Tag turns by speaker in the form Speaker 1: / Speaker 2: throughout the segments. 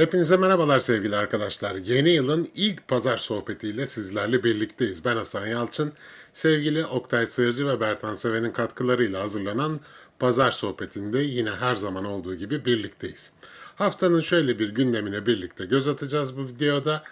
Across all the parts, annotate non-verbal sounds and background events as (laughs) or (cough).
Speaker 1: Hepinize merhabalar sevgili arkadaşlar. Yeni yılın ilk pazar sohbetiyle sizlerle birlikteyiz. Ben Hasan Yalçın. Sevgili Oktay Sığırcı ve Bertan Seven'in katkılarıyla hazırlanan pazar sohbetinde yine her zaman olduğu gibi birlikteyiz. Haftanın şöyle bir gündemine birlikte göz atacağız bu videoda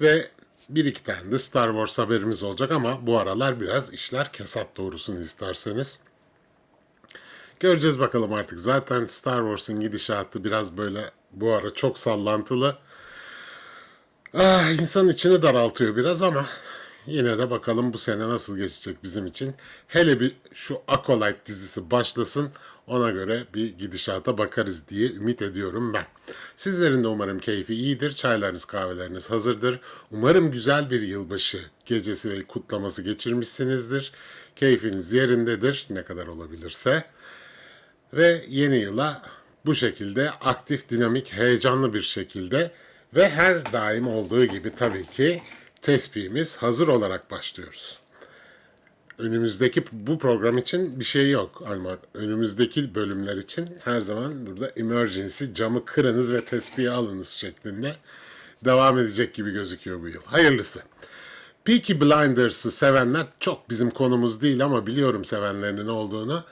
Speaker 1: ve bir iki tane de Star Wars haberimiz olacak ama bu aralar biraz işler kesat doğrusunu isterseniz. Göreceğiz bakalım artık. Zaten Star Wars'un gidişatı biraz böyle bu ara çok sallantılı. Ah, insan içini daraltıyor biraz ama yine de bakalım bu sene nasıl geçecek bizim için. Hele bir şu Acolyte dizisi başlasın ona göre bir gidişata bakarız diye ümit ediyorum ben. Sizlerin de umarım keyfi iyidir, çaylarınız kahveleriniz hazırdır. Umarım güzel bir yılbaşı gecesi ve kutlaması geçirmişsinizdir. Keyfiniz yerindedir ne kadar olabilirse ve yeni yıla bu şekilde aktif, dinamik, heyecanlı bir şekilde ve her daim olduğu gibi tabii ki tespihimiz hazır olarak başlıyoruz. Önümüzdeki bu program için bir şey yok ama önümüzdeki bölümler için her zaman burada emergency camı kırınız ve tespihi alınız şeklinde devam edecek gibi gözüküyor bu yıl. Hayırlısı. Peaky Blinders'ı sevenler çok bizim konumuz değil ama biliyorum sevenlerinin olduğunu.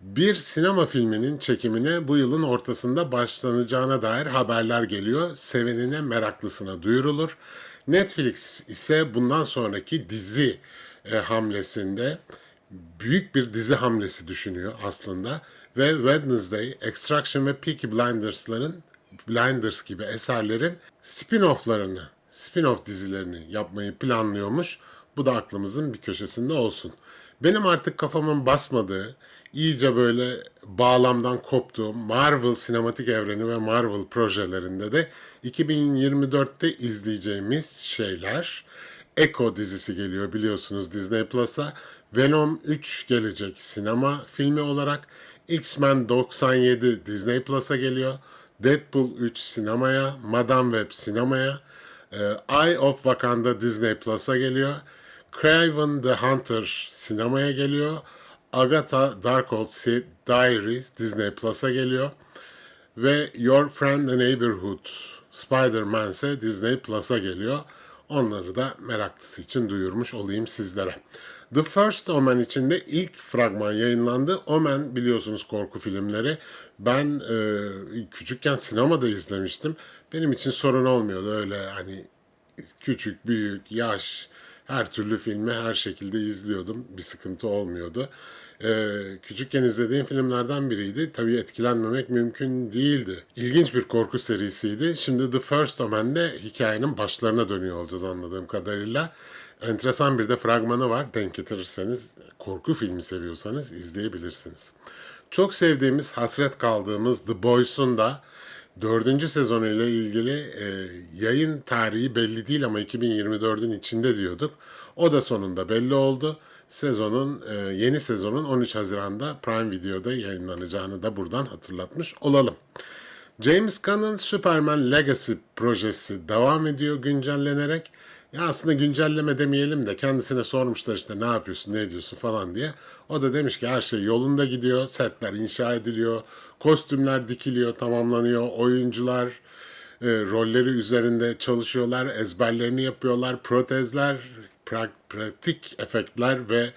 Speaker 1: Bir sinema filminin çekimine bu yılın ortasında başlanacağına dair haberler geliyor. Sevenine, meraklısına duyurulur. Netflix ise bundan sonraki dizi e, hamlesinde büyük bir dizi hamlesi düşünüyor aslında ve Wednesday, Extraction ve Peaky Blinders'ların Blinders gibi eserlerin spin-off'larını, spin-off dizilerini yapmayı planlıyormuş. Bu da aklımızın bir köşesinde olsun. Benim artık kafamın basmadığı, iyice böyle bağlamdan koptuğum Marvel sinematik evreni ve Marvel projelerinde de 2024'te izleyeceğimiz şeyler Echo dizisi geliyor biliyorsunuz Disney Plus'a. Venom 3 gelecek sinema filmi olarak. X-Men 97 Disney Plus'a geliyor. Deadpool 3 sinemaya, Madame Web sinemaya, Eye of Wakanda Disney Plus'a geliyor. Craven the Hunter sinemaya geliyor. Agatha Darkhold Diaries Disney Plus'a geliyor. Ve Your Friend the Neighborhood Spider-Man ise Disney Plus'a geliyor. Onları da meraklısı için duyurmuş olayım sizlere. The First Omen için de ilk fragman yayınlandı. Omen biliyorsunuz korku filmleri. Ben e, küçükken sinemada izlemiştim. Benim için sorun olmuyordu öyle hani küçük, büyük, yaş her türlü filmi her şekilde izliyordum. Bir sıkıntı olmuyordu. Ee, küçükken izlediğim filmlerden biriydi. Tabii etkilenmemek mümkün değildi. İlginç bir korku serisiydi. Şimdi The First Omen'de hikayenin başlarına dönüyor olacağız anladığım kadarıyla. Enteresan bir de fragmanı var. Denk getirirseniz, korku filmi seviyorsanız izleyebilirsiniz. Çok sevdiğimiz, hasret kaldığımız The Boys'un da Dördüncü sezonuyla ilgili e, yayın tarihi belli değil ama 2024'ün içinde diyorduk. O da sonunda belli oldu. Sezonun e, yeni sezonun 13 Haziran'da Prime Video'da yayınlanacağını da buradan hatırlatmış olalım. James Gunn'ın Superman Legacy projesi devam ediyor güncellenerek. Ya aslında güncelleme demeyelim de kendisine sormuşlar işte ne yapıyorsun, ne ediyorsun falan diye. O da demiş ki her şey yolunda gidiyor, setler inşa ediliyor, kostümler dikiliyor, tamamlanıyor, oyuncular e, rolleri üzerinde çalışıyorlar, ezberlerini yapıyorlar, protezler, pra- pratik efektler ve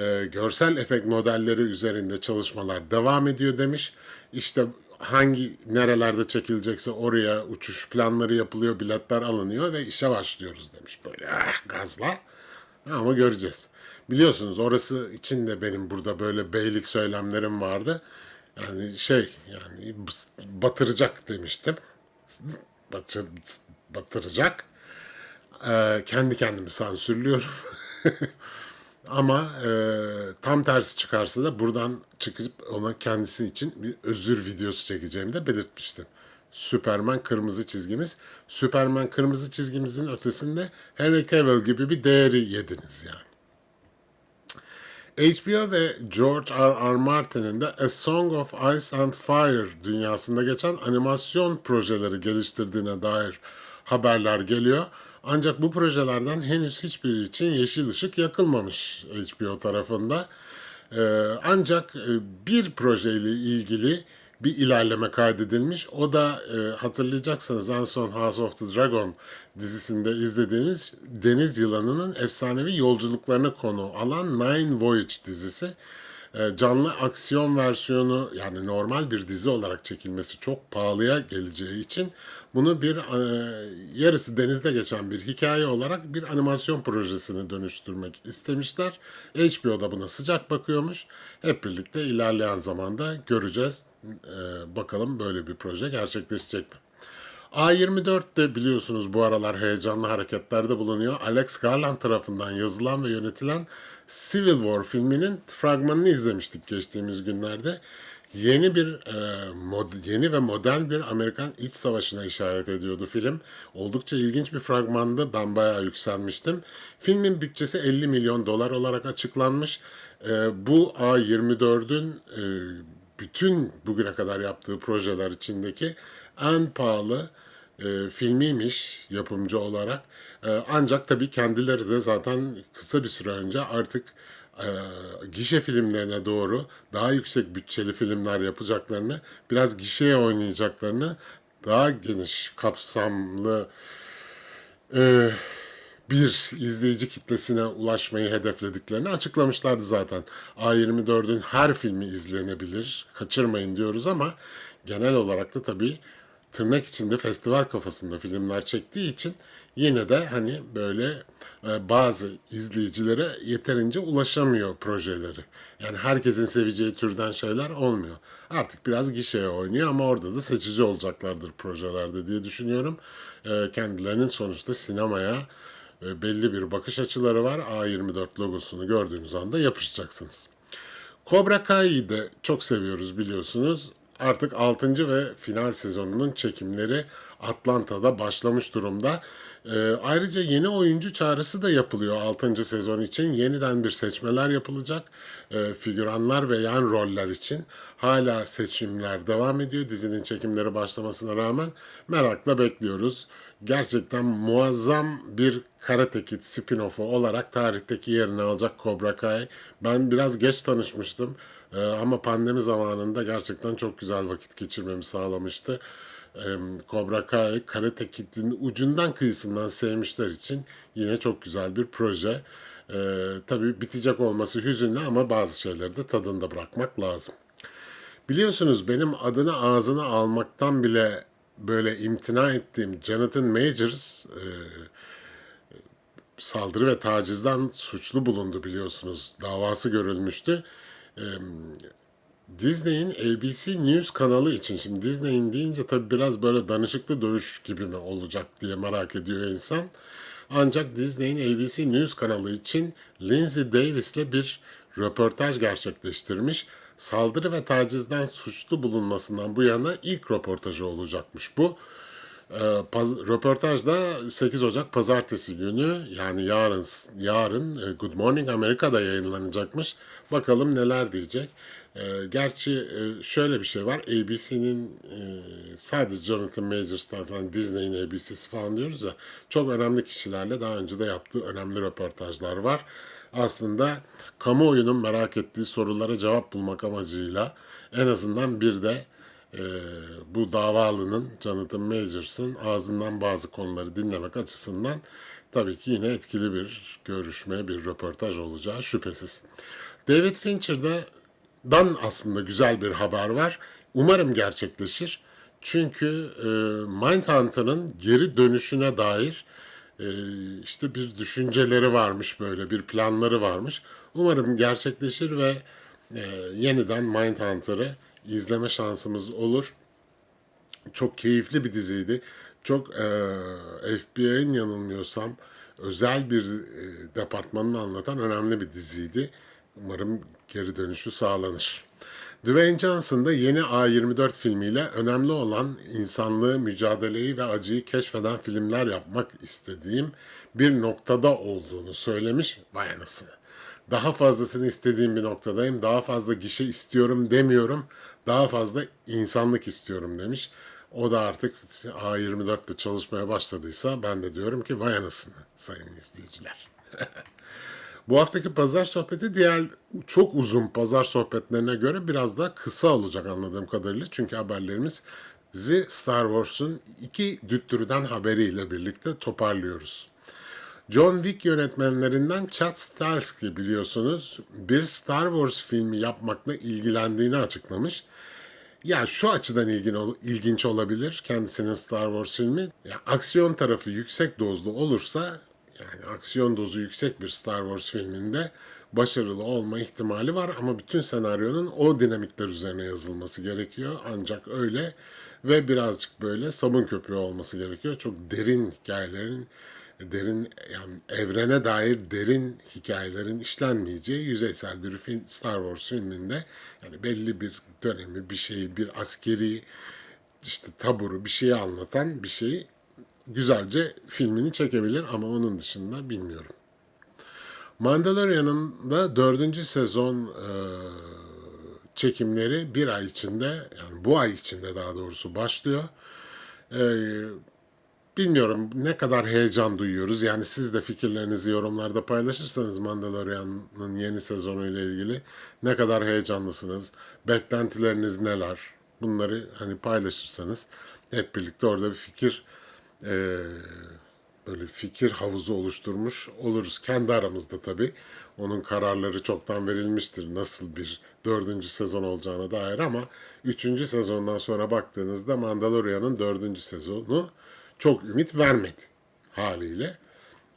Speaker 1: e, görsel efekt modelleri üzerinde çalışmalar devam ediyor demiş. İşte hangi nerelerde çekilecekse oraya uçuş planları yapılıyor, biletler alınıyor ve işe başlıyoruz demiş böyle ah, gazla. Ama göreceğiz. Biliyorsunuz orası için de benim burada böyle beylik söylemlerim vardı. Yani şey yani batıracak demiştim. Batır, batıracak. Ee, kendi kendimi sansürlüyorum. (laughs) Ama e, tam tersi çıkarsa da buradan çıkıp ona kendisi için bir özür videosu çekeceğimi de belirtmiştim. Superman kırmızı çizgimiz. Superman kırmızı çizgimizin ötesinde Henry Cavill gibi bir değeri yediniz yani. HBO ve George R. R. Martin'in de A Song of Ice and Fire dünyasında geçen animasyon projeleri geliştirdiğine dair haberler geliyor. Ancak bu projelerden henüz hiçbiri için yeşil ışık yakılmamış HBO tarafında. Ee, ancak e, bir projeyle ilgili bir ilerleme kaydedilmiş. O da e, hatırlayacaksınız en son House of the Dragon dizisinde izlediğimiz deniz yılanının efsanevi yolculuklarına konu alan Nine Voyage dizisi. E, canlı aksiyon versiyonu yani normal bir dizi olarak çekilmesi çok pahalıya geleceği için bunu bir e, yarısı denizde geçen bir hikaye olarak bir animasyon projesine dönüştürmek istemişler. HBO da buna sıcak bakıyormuş. Hep birlikte ilerleyen zamanda göreceğiz. E, bakalım böyle bir proje gerçekleşecek mi? A24 de biliyorsunuz bu aralar heyecanlı hareketlerde bulunuyor. Alex Garland tarafından yazılan ve yönetilen Civil War filminin fragmanını izlemiştik geçtiğimiz günlerde. Yeni bir e, mod, yeni ve modern bir Amerikan iç savaşına işaret ediyordu film. Oldukça ilginç bir fragmandı. Ben bayağı yükselmiştim. Filmin bütçesi 50 milyon dolar olarak açıklanmış. E, bu A24'ün e, bütün bugüne kadar yaptığı projeler içindeki en pahalı e, filmiymiş yapımcı olarak. E, ancak tabii kendileri de zaten kısa bir süre önce artık e, gişe filmlerine doğru daha yüksek bütçeli filmler yapacaklarını, biraz gişeye oynayacaklarını, daha geniş kapsamlı e, bir izleyici kitlesine ulaşmayı hedeflediklerini açıklamışlardı zaten. A24'ün her filmi izlenebilir, kaçırmayın diyoruz ama genel olarak da tabii tırnak içinde festival kafasında filmler çektiği için yine de hani böyle e, bazı izleyicilere yeterince ulaşamıyor projeleri. Yani herkesin seveceği türden şeyler olmuyor. Artık biraz gişeye oynuyor ama orada da seçici olacaklardır projelerde diye düşünüyorum. E, kendilerinin sonuçta sinemaya belli bir bakış açıları var. A24 logosunu gördüğünüz anda yapışacaksınız. Cobra Kai'yi de çok seviyoruz biliyorsunuz. Artık 6. ve final sezonunun çekimleri Atlanta'da başlamış durumda. Ee, ayrıca yeni oyuncu çağrısı da yapılıyor 6. sezon için. Yeniden bir seçmeler yapılacak. Ee, figüranlar ve yan roller için. Hala seçimler devam ediyor dizinin çekimleri başlamasına rağmen. Merakla bekliyoruz. Gerçekten muazzam bir Karate Kid spin-off'u olarak tarihteki yerini alacak Cobra Kai. Ben biraz geç tanışmıştım. Ee, ama pandemi zamanında gerçekten çok güzel vakit geçirmemi sağlamıştı. Ee, Cobra Kai, Karate Kid'in ucundan kıyısından sevmişler için yine çok güzel bir proje. Ee, tabii bitecek olması hüzünlü ama bazı şeyleri de tadında bırakmak lazım. Biliyorsunuz benim adını ağzına almaktan bile böyle imtina ettiğim Jonathan Majors e, saldırı ve tacizden suçlu bulundu biliyorsunuz. Davası görülmüştü. E, Disney'in ABC News kanalı için şimdi Disney'in deyince tabii biraz böyle danışıklı dövüş gibi mi olacak diye merak ediyor insan. Ancak Disney'in ABC News kanalı için Lindsay Davis'le bir röportaj gerçekleştirmiş. Saldırı ve tacizden suçlu bulunmasından bu yana ilk röportajı olacakmış bu. Ee, paz- röportajda 8 Ocak Pazartesi günü yani yarın yarın e, Good Morning Amerika'da yayınlanacakmış. Bakalım neler diyecek. Ee, gerçi e, şöyle bir şey var. ABC'nin e, sadece Jonathan Majors tarafından Disney'in ABC'si falan diyoruz ya. Çok önemli kişilerle daha önce de yaptığı önemli röportajlar var. Aslında kamuoyunun merak ettiği sorulara cevap bulmak amacıyla en azından bir de e, bu davalının Jonathan Majors'ın ağzından bazı konuları dinlemek açısından tabii ki yine etkili bir görüşme, bir röportaj olacağı şüphesiz. David Fincher'da dan aslında güzel bir haber var. Umarım gerçekleşir. Çünkü e, Mindhunter'ın geri dönüşüne dair işte bir düşünceleri varmış böyle, bir planları varmış. Umarım gerçekleşir ve e, yeniden Mindhunter'ı izleme şansımız olur. Çok keyifli bir diziydi. Çok e, FBI'nin yanılmıyorsam özel bir e, departmanını anlatan önemli bir diziydi. Umarım geri dönüşü sağlanır. Dwayne Johnson da yeni A24 filmiyle önemli olan insanlığı, mücadeleyi ve acıyı keşfeden filmler yapmak istediğim bir noktada olduğunu söylemiş. Vay anasını. Daha fazlasını istediğim bir noktadayım. Daha fazla gişe istiyorum demiyorum. Daha fazla insanlık istiyorum demiş. O da artık A24'te çalışmaya başladıysa ben de diyorum ki vay anasını sayın izleyiciler. (laughs) Bu haftaki pazar sohbeti diğer çok uzun pazar sohbetlerine göre biraz daha kısa olacak anladığım kadarıyla. Çünkü haberlerimiz Star Wars'un iki düttürüden haberiyle birlikte toparlıyoruz. John Wick yönetmenlerinden Chad Stahelski biliyorsunuz bir Star Wars filmi yapmakla ilgilendiğini açıklamış. Ya şu açıdan ilgin, ilginç olabilir kendisinin Star Wars filmi. Ya aksiyon tarafı yüksek dozlu olursa yani aksiyon dozu yüksek bir Star Wars filminde başarılı olma ihtimali var ama bütün senaryonun o dinamikler üzerine yazılması gerekiyor. Ancak öyle ve birazcık böyle sabun köpüğü olması gerekiyor. Çok derin hikayelerin derin yani evrene dair derin hikayelerin işlenmeyeceği yüzeysel bir film Star Wars filminde yani belli bir dönemi bir şeyi bir askeri işte taburu bir şeyi anlatan bir şeyi güzelce filmini çekebilir ama onun dışında bilmiyorum. Mandalorian'ın da dördüncü sezon e, çekimleri bir ay içinde yani bu ay içinde daha doğrusu başlıyor. E, Bilmiyorum ne kadar heyecan duyuyoruz. Yani siz de fikirlerinizi yorumlarda paylaşırsanız Mandalorian'ın yeni sezonuyla ilgili ne kadar heyecanlısınız, beklentileriniz neler? Bunları hani paylaşırsanız hep birlikte orada bir fikir eee, böyle fikir havuzu oluşturmuş oluruz. Kendi aramızda tabii. Onun kararları çoktan verilmiştir. Nasıl bir dördüncü sezon olacağına dair ama üçüncü sezondan sonra baktığınızda Mandalorian'ın dördüncü sezonu çok ümit vermedi haliyle.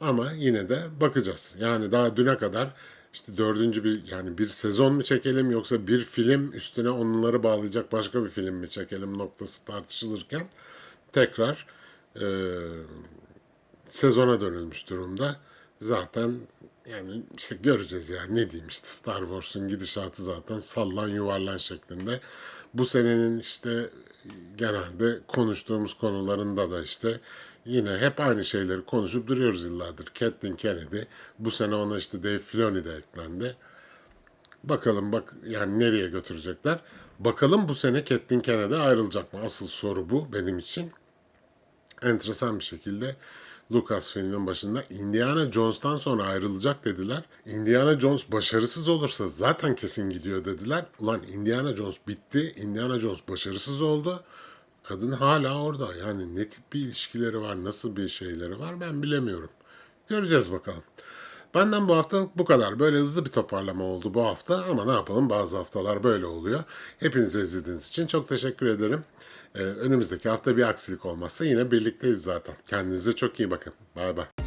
Speaker 1: Ama yine de bakacağız. Yani daha düne kadar işte dördüncü bir yani bir sezon mu çekelim yoksa bir film üstüne onları bağlayacak başka bir film mi çekelim noktası tartışılırken tekrar eee sezona dönülmüş durumda. Zaten yani işte göreceğiz yani ne diyeyim işte Star Wars'un gidişatı zaten sallan yuvarlan şeklinde. Bu senenin işte genelde konuştuğumuz konularında da işte yine hep aynı şeyleri konuşup duruyoruz yıllardır. Kathleen Kennedy, bu sene ona işte Dave Filoni de eklendi. Bakalım bak yani nereye götürecekler. Bakalım bu sene Kathleen Kennedy ayrılacak mı? Asıl soru bu benim için enteresan bir şekilde Lucasfilm'in başında Indiana Jones'tan sonra ayrılacak dediler. Indiana Jones başarısız olursa zaten kesin gidiyor dediler. Ulan Indiana Jones bitti. Indiana Jones başarısız oldu. Kadın hala orada. Yani ne tip bir ilişkileri var, nasıl bir şeyleri var ben bilemiyorum. Göreceğiz bakalım. Benden bu hafta bu kadar. Böyle hızlı bir toparlama oldu bu hafta ama ne yapalım bazı haftalar böyle oluyor. Hepinize izlediğiniz için çok teşekkür ederim. Ee, önümüzdeki hafta bir aksilik olmazsa yine birlikteyiz zaten. Kendinize çok iyi bakın. Bay bay.